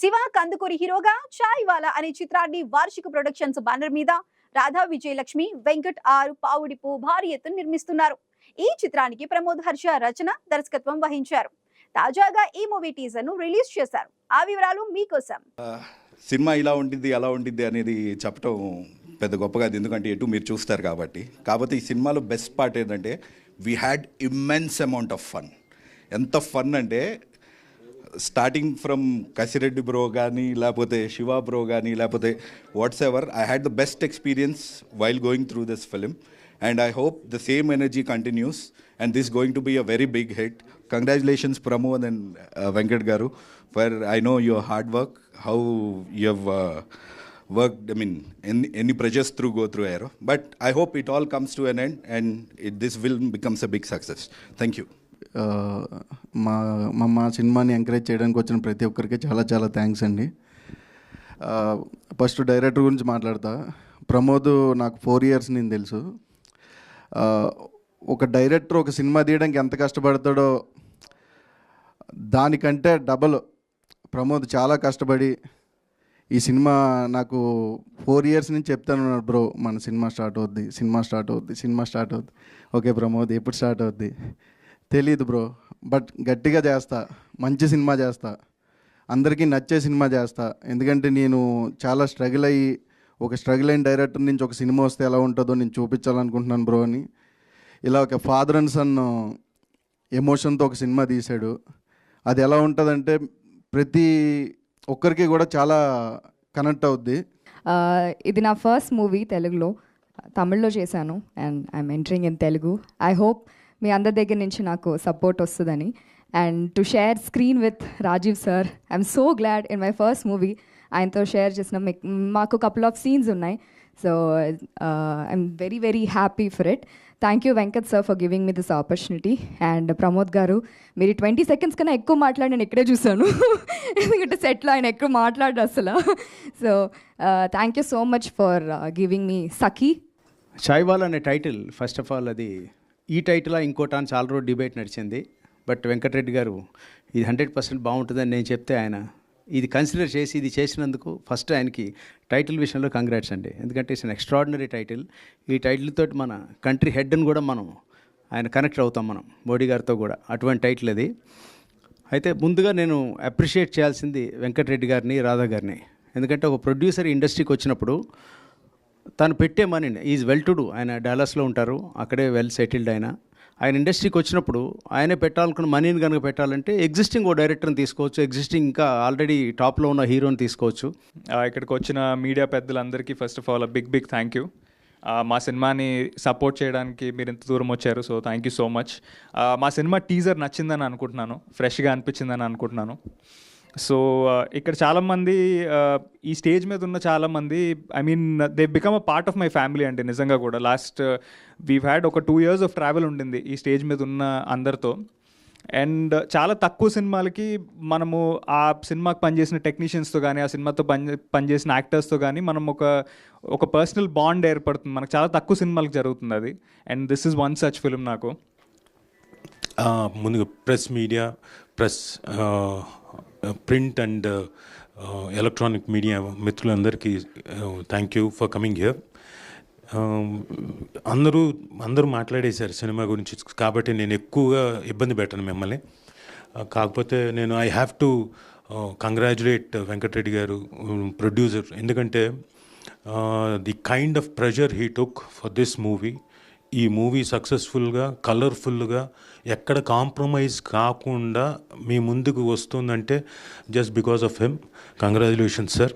శివ కందుకూరి హీరోగా చాయ్ వాలా అనే చిత్రాన్ని వార్షిక ప్రొడక్షన్స్ బ్యానర్ మీద రాధా విజయలక్ష్మి వెంకట్ ఆరు పావుడిపు భారీ ఎత్తున నిర్మిస్తున్నారు. ఈ చిత్రానికి ప్రమోద్ హర్ష రచన దర్శకత్వం వహించారు. తాజాగా ఈ మూవీ టీజర్ను రిలీజ్ చేశారు. ఆ వివరాలు మీకోసం. సినిమా ఇలా ఉండిద్ది అలా ఉంటుంది అనేది చెప్పటం పెద్ద గొప్పగా ఎందుకంటే ఎటు మీరు చూస్తారు కాబట్టి. కాకపోతే ఈ సినిమాలో బెస్ట్ పార్ట్ ఏంటంటే we had immense amount of fun ఎంత ఫన్ అంటే స్టార్టింగ్ ఫ్రమ్ కసిరెడ్డి బ్రో కానీ లేకపోతే శివ బ్రో కానీ లేకపోతే whatsoever I had the best experience while going through this film and I hope the same energy continues and this going to be a very big hit congratulations Pramod and Venkat garu for I know your hard work how you work I mean ఎన్ని ఎన్ని pressures through go through అయ్యారో but I hope it all comes to an end and it this will becomes a big success thank you మా మా మా సినిమాని encourage చేయడానికి వచ్చిన ప్రతి ఒక్కరికి చాలా చాలా థ్యాంక్స్ అండి. ఫస్ట్ డైరెక్టర్ గురించి మాట్లాడతా. ప్రమోద్ నాకు ఫోర్ ఇయర్స్ నేను తెలుసు. ఒక డైరెక్టర్ ఒక సినిమా తీయడానికి ఎంత కష్టపడతాడో దానికంటే డబల్ ప్రమోద్ చాలా కష్టపడి ఈ సినిమా నాకు ఫోర్ ఇయర్స్ నుంచి చెప్తాను బ్రో మన సినిమా స్టార్ట్ అవుద్ది సినిమా స్టార్ట్ అవుద్ది సినిమా స్టార్ట్ అవుద్ది. ఓకే ప్రమోద్ ఎప్పుడు స్టార్ట్ అవుద్ది? తెలియదు బ్రో. బట్ గట్టిగా చేస్తా. మంచి సినిమా చేస్తా. అందరికీ నచ్చే సినిమా చేస్తా. ఎందుకంటే నేను చాలా స్ట్రగుల్ అయ్యి ఒక స్ట్రగుల్ అయిన డైరెక్టర్ నుంచి ఒక సినిమా వస్తే ఎలా ఉంటుందో నేను చూపించాలనుకుంటున్నాను బ్రో అని. ఇలా ఒక ఫాదర్ అండ్ సన్ ఎమోషన్తో ఒక సినిమా తీశాడు. అది ఎలా ఉంటుందంటే ప్రతి ఒక్కరికి కూడా చాలా కనెక్ట్ అవుద్ది. ఇది నా ఫస్ట్ మూవీ తెలుగులో. తమిళ్ళో చేశాను. And I'm entering in Telugu. I hope మీ అందరి దగ్గర నుంచి నాకు సపోర్ట్ వస్తుందని. And to share screen with Rajeev sir I'm so glad in my first movie ఆయనతో షేర్ చేసిన మాకు కపుల్ ఆఫ్ సీన్స్ ఉన్నాయి. So I'm very very happy for it thank you Venkat sir for giving me this opportunity and Pramod garu మీరు twenty seconds కన్నా ఎక్కువ మాట్లాడి నేను ఇక్కడే చూశాను. ఎందుకంటే సెట్లో ఆయన ఎక్కువ మాట్లాడు అసలు. So thank you so much for giving me Sakhi Shaiwal అనే టైటిల్ ఫస్ట్ ఆఫ్ ఆల్ అది ఈ టైటిల్ ఇంకోట అని చాలా రోజు డిబేట్ నడిచింది. బట్ వెంకటరెడ్డి గారు ఇది హండ్రెడ్ పర్సెంట్ బాగుంటుందని నేను చెప్తే ఆయన ఇది కన్సిడర్ చేసి ఇది చేసినందుకు ఫస్ట్ ఆయనకి టైటిల్ విషయంలో కంగ్రాట్స్ అండి. ఎందుకంటే ఇట్స్ అన్ ఎక్స్ట్రాడినరీ టైటిల్ ఈ టైటిల్ తోటి మన కంట్రీ హెడ్ అని కూడా మనం ఆయన కనెక్ట్ అవుతాం మనం మోడీ గారితో కూడా. అటువంటి టైటిల్ అది. అయితే ముందుగా నేను అప్రిషియేట్ చేయాల్సింది వెంకటరెడ్డి గారిని రాధా గారిని. ఎందుకంటే ఒక ప్రొడ్యూసర్ ఇండస్ట్రీకి వచ్చినప్పుడు తను పెట్టే మనీని ఈజ్ వెల్ టు డూ ఆయన డాలస్లో ఉంటారు అక్కడే వెల్ సెటిల్డ్ ఆయన. ఆయన ఇండస్ట్రీకి వచ్చినప్పుడు ఆయనే పెట్టాలనుకున్న మనీని కనుక పెట్టాలంటే ఎగ్జిస్టింగ్ ఓ డైరెక్టర్ని తీసుకోవచ్చు ఎగ్జిస్టింగ్ ఇంకా ఆల్రెడీ టాప్లో ఉన్న హీరోని తీసుకోవచ్చు. ఇక్కడికి వచ్చిన మీడియా పెద్దలందరికీ first of all big big thank you మా సినిమాని సపోర్ట్ చేయడానికి మీరు ఇంత దూరం వచ్చారు so thank you so much మా సినిమా టీజర్ నచ్చిందని అనుకుంటున్నాను ఫ్రెష్గా అనిపించిందని అనుకుంటున్నాను. సో ఇక్కడ చాలామంది ఈ స్టేజ్ మీద ఉన్న చాలామంది I mean they become a part of my family అండి నిజంగా కూడా. లాస్ట్ వీ హ్యాడ్ ఒక టూ ఇయర్స్ ఆఫ్ ట్రావెల్ ఉండింది ఈ స్టేజ్ మీద ఉన్న అందరితో. అండ్ చాలా తక్కువ సినిమాలకి మనము ఆ సినిమాకి పనిచేసిన టెక్నీషియన్స్తో కానీ ఆ సినిమాతో పని పనిచేసిన యాక్టర్స్తో కానీ మనం ఒక ఒక పర్సనల్ బాండ్ ఏర్పడుతుంది. మనకు చాలా తక్కువ సినిమాలకు జరుగుతుంది అది. And this is one such film నాకు. ముందుగా press media press print and electronic media మిత్రులందరికీ thank you for coming here అందరూ అందరూ మాట్లాడేశారు సినిమా గురించి. కాబట్టి నేను ఎక్కువగా ఇబ్బంది పెట్టను మిమ్మల్ని. Uh, కాకపోతే నేను I have to congratulate Venkatareddy garu um, producer ఎందుకంటే the kind of pressure he took for this movie ఈ మూవీ సక్సెస్ఫుల్గా కలర్ఫుల్గా ఎక్కడ కాంప్రమైజ్ కాకుండా మీ ముందుకు వస్తుందంటే just because of him congratulations sir